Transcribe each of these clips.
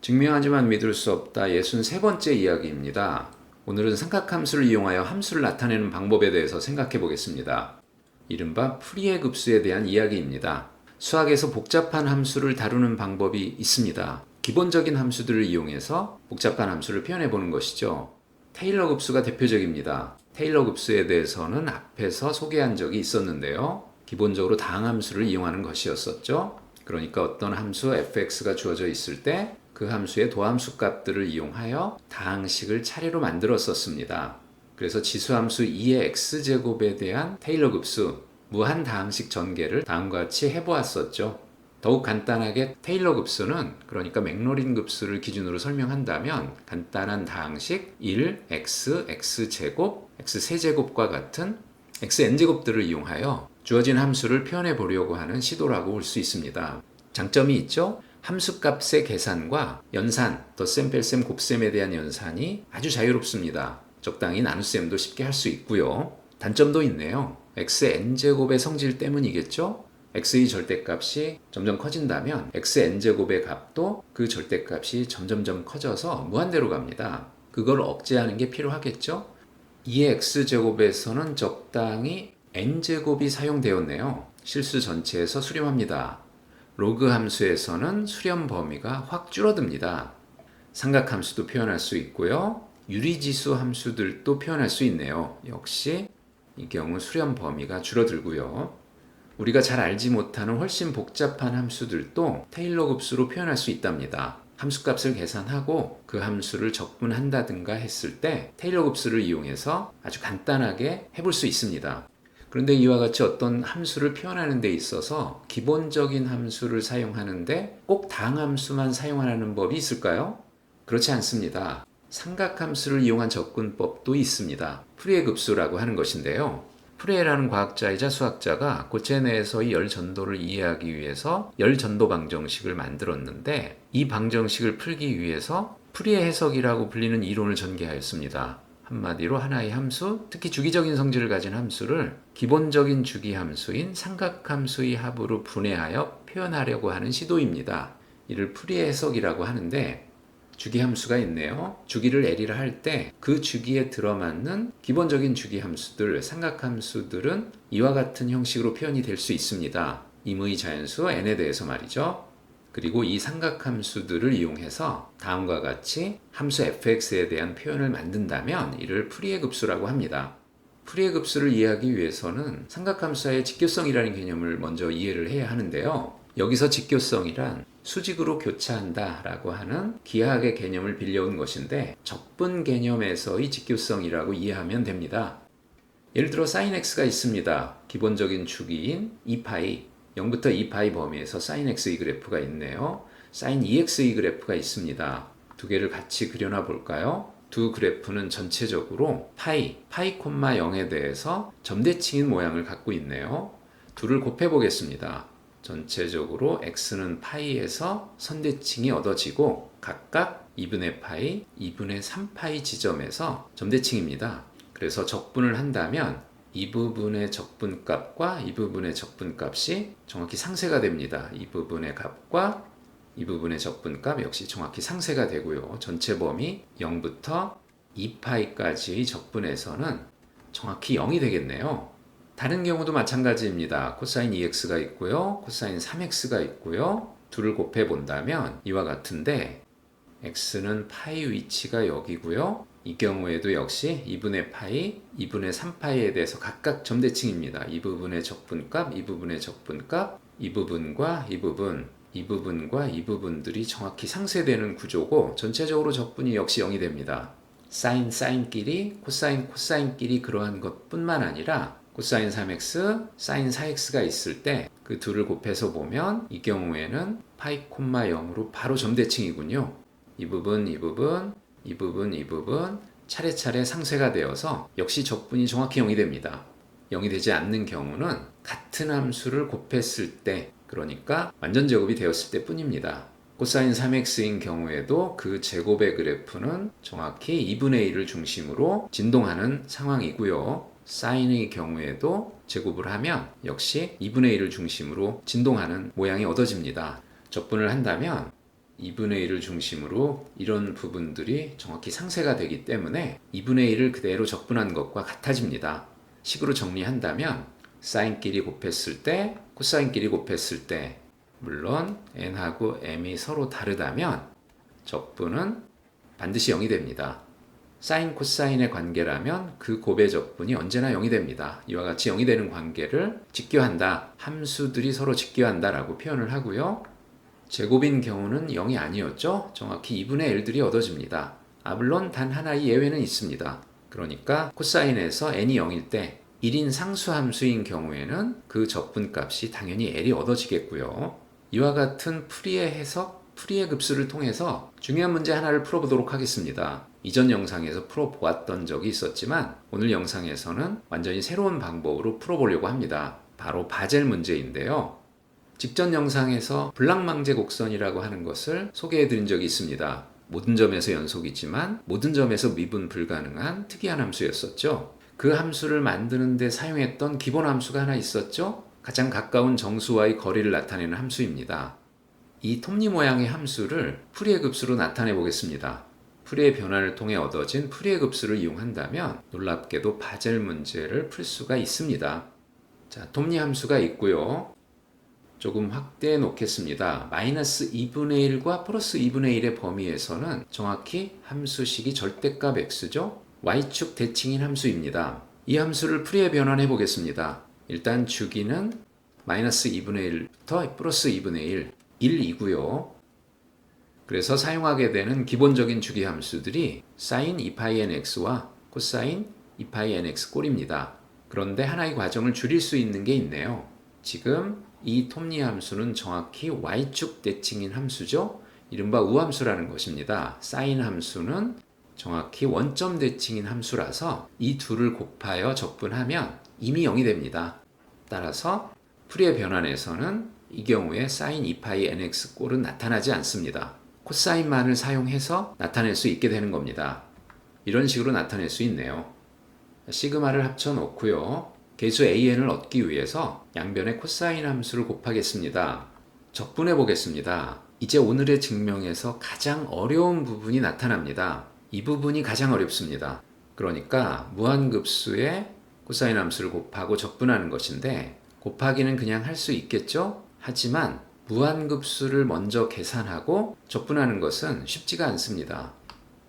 증명하지만 믿을 수 없다 63번째 이야기입니다. 오늘은 삼각함수를 이용하여 함수를 나타내는 방법에 대해서 생각해 보겠습니다. 이른바 프리의 급수에 대한 이야기입니다. 수학에서 복잡한 함수를 다루는 방법이 있습니다. 기본적인 함수들을 이용해서 복잡한 함수를 표현해 보는 것이죠. 테일러 급수가 대표적입니다. 테일러 급수에 대해서는 앞에서 소개한 적이 있었는데요. 기본적으로 다항함수를 이용하는 것이었었죠. 그러니까 어떤 함수 fx가 주어져 있을 때 그 함수의 도함수 값들을 이용하여 다항식을 차례로 만들었었습니다. 그래서 지수함수 2의 x제곱에 대한 테일러 급수, 무한 다항식 전개를 다음과 같이 해보았었죠. 더욱 간단하게 테일러 급수는 그러니까 맥로린 급수를 기준으로 설명한다면 간단한 다항식 1, x, x제곱, x세제곱과 같은 xn제곱들을 이용하여 주어진 함수를 표현해 보려고 하는 시도라고 볼 수 있습니다. 장점이 있죠? 함수값의 계산과 연산, 덧셈, 뺄셈, 곱셈에 대한 연산이 아주 자유롭습니다. 적당히 나눗셈도 쉽게 할 수 있고요. 단점도 있네요. xn제곱의 성질 때문이겠죠? x의 절대값이 점점 커진다면 xn제곱의 값도 그 절대값이 점점점 커져서 무한대로 갑니다. 그걸 억제하는 게 필요하겠죠? 2의 x제곱에서는 적당히 n제곱이 사용되었네요. 실수 전체에서 수렴합니다. 로그 함수에서는 수렴 범위가 확 줄어듭니다. 삼각 함수도 표현할 수 있고요. 유리지수 함수들도 표현할 수 있네요. 역시 이 경우 수렴 범위가 줄어들고요. 우리가 잘 알지 못하는 훨씬 복잡한 함수들도 테일러 급수로 표현할 수 있답니다. 함수 값을 계산하고 그 함수를 적분한다든가 했을 때 테일러 급수를 이용해서 아주 간단하게 해볼 수 있습니다. 그런데 이와 같이 어떤 함수를 표현하는 데 있어서 기본적인 함수를 사용하는데 꼭 당함수만 사용하는 법이 있을까요? 그렇지 않습니다. 삼각함수를 이용한 접근법도 있습니다. 프리의 급수라고 하는 것인데요. 프레라는 과학자이자 수학자가 고체 내에서의 열 전도를 이해하기 위해서 열 전도 방정식을 만들었는데 이 방정식을 풀기 위해서 프리의 해석이라고 불리는 이론을 전개하였습니다. 한마디로 하나의 함수, 특히 주기적인 성질을 가진 함수를 기본적인 주기 함수인 삼각함수의 합으로 분해하여 표현하려고 하는 시도입니다. 이를 프리의 해석이라고 하는데 주기 함수가 있네요. 주기를 L이라 할 때 그 주기에 들어맞는 기본적인 주기 함수들, 삼각 함수들은 이와 같은 형식으로 표현이 될 수 있습니다. 임의 자연수 n에 대해서 말이죠. 그리고 이 삼각 함수들을 이용해서 다음과 같이 함수 fx에 대한 표현을 만든다면 이를 프리의 급수라고 합니다. 프리의 급수를 이해하기 위해서는 삼각함수의 직교성이라는 개념을 먼저 이해를 해야 하는데요. 여기서 직교성이란 수직으로 교차한다 라고 하는 기하학의 개념을 빌려온 것인데 적분 개념에서의 직교성이라고 이해하면 됩니다. 예를 들어 sin x가 있습니다. 기본적인 주기인 2파이 0부터 2파이 범위에서 sin x의 그래프가 있네요. sin 2x의 그래프가 있습니다. 두 개를 같이 그려놔 볼까요? 두 그래프는 전체적으로 파이, 파이 콤마 0에 대해서 점대칭인 모양을 갖고 있네요. 둘을 곱해 보겠습니다. 전체적으로 x는 파이에서 선대칭이 얻어지고 각각 2분의 파이, 2분의 3파이 지점에서 점대칭입니다. 그래서 적분을 한다면 이 부분의 적분값과 이 부분의 적분값이 정확히 상쇄가 됩니다. 이 부분의 값과 이 부분의 적분값 역시 정확히 상쇄가 되고요. 전체 범위 0부터 2파이까지의 적분에서는 정확히 0이 되겠네요. 다른 경우도 마찬가지입니다. 코사인 2x가 있고요. 코사인 3x가 있고요. 둘을 곱해 본다면 이와 같은데 x는 파이 위치가 여기고요. 이 경우에도 역시 2분의 파이, 2분의 3파이에 대해서 각각 점대칭입니다. 이 부분의 적분값, 이 부분의 적분값, 이 부분과 이 부분, 이 부분과 이 부분들이 정확히 상쇄되는 구조고 전체적으로 적분이 역시 0이 됩니다. 사인, 사인끼리, 코사인, 코사인끼리 그러한 것뿐만 아니라 코사인 3x, 사인 4x가 있을 때 그 둘을 곱해서 보면 이 경우에는 파이 콤마 0으로 바로 점대칭이군요. 이 부분, 이 부분, 이 부분, 이 부분 차례차례 상쇄가 되어서 역시 적분이 정확히 0이 됩니다. 0이 되지 않는 경우는 같은 함수를 곱했을 때 그러니까 완전 제곱이 되었을 때 뿐입니다. 코사인 3x인 경우에도 그 제곱의 그래프는 정확히 2분의 1을 중심으로 진동하는 상황이고요. 사인의 경우에도 제곱을 하면 역시 2분의 1을 중심으로 진동하는 모양이 얻어집니다. 적분을 한다면 2분의 1을 중심으로 이런 부분들이 정확히 상쇄가 되기 때문에 2분의 1을 그대로 적분한 것과 같아집니다. 식으로 정리한다면 사인끼리 곱했을 때 코사인끼리 곱했을 때 물론 n하고 m이 서로 다르다면 적분은 반드시 0이 됩니다. 사인 코사인의 관계라면 그 곱의 적분이 언제나 0이 됩니다. 이와 같이 0이 되는 관계를 직교한다. 함수들이 서로 직교한다라고 표현을 하고요. 제곱인 경우는 0이 아니었죠. 정확히 2분의 1들이 얻어집니다. 아, 물론 단 하나의 예외는 있습니다. 그러니까 코사인에서 n이 0일 때 1인 상수 함수인 경우에는 그 적분값이 당연히 L이 얻어지겠고요. 이와 같은 풀이의 해석, 풀이의 급수를 통해서 중요한 문제 하나를 풀어보도록 하겠습니다. 이전 영상에서 풀어보았던 적이 있었지만 오늘 영상에서는 완전히 새로운 방법으로 풀어보려고 합니다. 바로 바젤 문제인데요. 직전 영상에서 블랑망제 곡선이라고 하는 것을 소개해 드린 적이 있습니다. 모든 점에서 연속이지만 모든 점에서 미분 불가능한 특이한 함수였었죠. 그 함수를 만드는데 사용했던 기본 함수가 하나 있었죠. 가장 가까운 정수와의 거리를 나타내는 함수입니다. 이 톱니 모양의 함수를 풀이의 급수로 나타내 보겠습니다. 풀이의 변화를 통해 얻어진 풀이의 급수를 이용한다면 놀랍게도 바젤 문제를 풀 수가 있습니다. 자, 톱니 함수가 있고요. 조금 확대해 놓겠습니다. 마이너스 2분의 1과 플러스 2분의 1의 범위에서는 정확히 함수식이 절대값 x죠. y축 대칭인 함수입니다. 이 함수를 풀이에 변환해 보겠습니다. 일단 주기는 마이너스 2분의 1부터 플러스 2분의 1, 1이고요. 그래서 사용하게 되는 기본적인 주기 함수들이 sin 2파이 nx와 코사인 2파이 nx 꼴입니다. 그런데 하나의 과정을 줄일 수 있는 게 있네요. 지금 이 톱니 함수는 정확히 y축 대칭인 함수죠. 이른바 우함수라는 것입니다. sin 함수는 정확히 원점 대칭인 함수라서 이 둘을 곱하여 적분하면 이미 0이 됩니다. 따라서 풀이의 변환에서는 이 경우에 sin 2파이 nx 꼴은 나타나지 않습니다. 코사인만을 사용해서 나타낼 수 있게 되는 겁니다. 이런 식으로 나타낼 수 있네요. 시그마를 합쳐 놓고요. 개수 an을 얻기 위해서 양변의 코사인 함수를 곱하겠습니다. 적분해 보겠습니다. 이제 오늘의 증명에서 가장 어려운 부분이 나타납니다. 이 부분이 가장 어렵습니다. 그러니까 무한급수의 코사인 함수를 곱하고 적분하는 것인데 곱하기는 그냥 할 수 있겠죠? 하지만 무한급수를 먼저 계산하고 적분하는 것은 쉽지가 않습니다.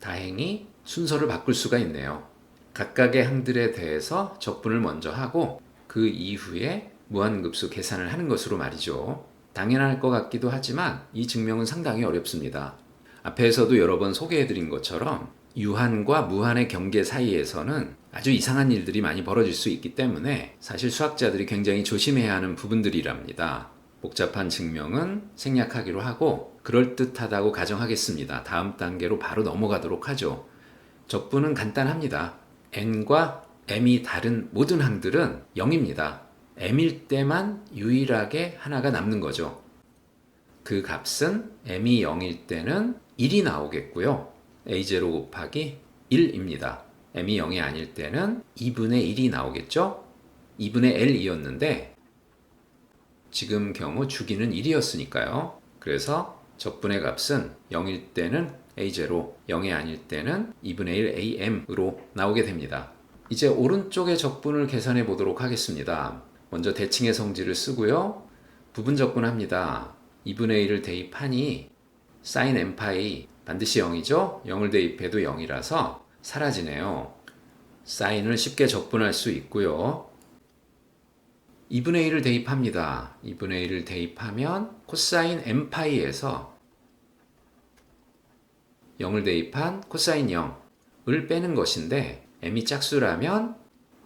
다행히 순서를 바꿀 수가 있네요. 각각의 항들에 대해서 적분을 먼저 하고 그 이후에 무한급수 계산을 하는 것으로 말이죠. 당연할 것 같기도 하지만 이 증명은 상당히 어렵습니다. 앞에서도 여러 번 소개해드린 것처럼 유한과 무한의 경계 사이에서는 아주 이상한 일들이 많이 벌어질 수 있기 때문에 사실 수학자들이 굉장히 조심해야 하는 부분들이랍니다. 복잡한 증명은 생략하기로 하고 그럴듯하다고 가정하겠습니다. 다음 단계로 바로 넘어가도록 하죠. 적분은 간단합니다. N과 m이 다른 모든 항들은 0입니다. m일 때만 유일하게 하나가 남는 거죠. 그 값은 m이 0일 때는 1이 나오겠고요. a0 곱하기 1입니다. m이 0이 아닐 때는 2분의 1이 나오겠죠? 2분의 l이었는데 지금 경우 주기는 1이었으니까요. 그래서 적분의 값은 0일 때는 a0, 0이 아닐 때는 2분의 1 am으로 나오게 됩니다. 이제 오른쪽의 적분을 계산해 보도록 하겠습니다. 먼저 대칭의 성질을 쓰고요. 부분 적분합니다. 2분의 1을 대입하니 sin n파이 반드시 0이죠? 0을 대입해도 0이라서 사라지네요. 사인을 쉽게 적분할 수 있고요. 2분의 1을 대입합니다. 2분의 1을 대입하면 코사인 n파이에서 0을 대입한 코사인 0을 빼는 것인데 m이 짝수라면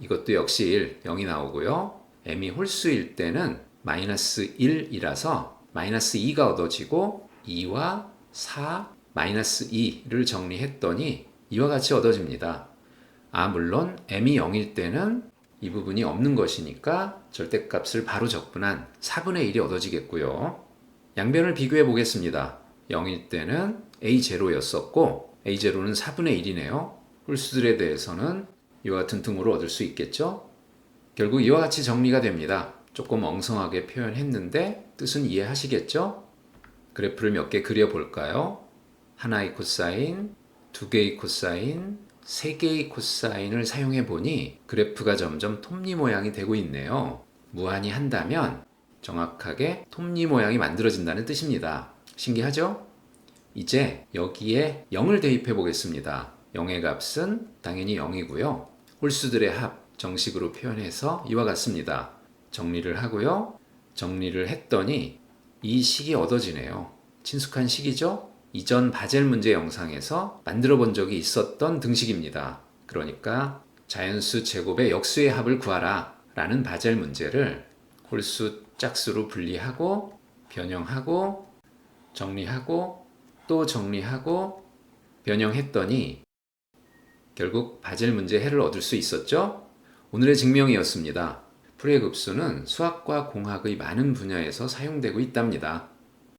이것도 역시 1, 0이 나오고요. m이 홀수일 때는 마이너스 1이라서 마이너스 2가 얻어지고 2와 4, 마이너스 2를 정리했더니 이와 같이 얻어집니다. 아, 물론 m이 0일 때는 이 부분이 없는 것이니까 절대값을 바로 적분한 4분의 1이 얻어지겠고요. 양변을 비교해 보겠습니다. 0일 때는 a0였었고 a0는 4분의 1이네요. 홀수들에 대해서는 이와 같은 등호를 얻을 수 있겠죠? 결국 이와 같이 정리가 됩니다. 조금 엉성하게 표현했는데 뜻은 이해하시겠죠? 그래프를 몇 개 그려볼까요? 하나의 코사인, 두 개의 코사인, 세 개의 코사인을 사용해 보니 그래프가 점점 톱니 모양이 되고 있네요. 무한히 한다면 정확하게 톱니 모양이 만들어진다는 뜻입니다. 신기하죠? 이제 여기에 0을 대입해 보겠습니다. 0의 값은 당연히 0이고요. 홀수들의 합 정식으로 표현해서 이와 같습니다. 정리를 하고요. 정리를 했더니 이 식이 얻어지네요. 친숙한 식이죠? 이전 바젤 문제 영상에서 만들어 본 적이 있었던 등식입니다. 그러니까 자연수 제곱의 역수의 합을 구하라 라는 바젤 문제를 홀수 짝수로 분리하고 변형하고 정리하고 또 정리하고 변형했더니 결국 바젤 문제 해를 얻을 수 있었죠? 오늘의 증명이었습니다. 풀의 급수는 수학과 공학의 많은 분야에서 사용되고 있답니다.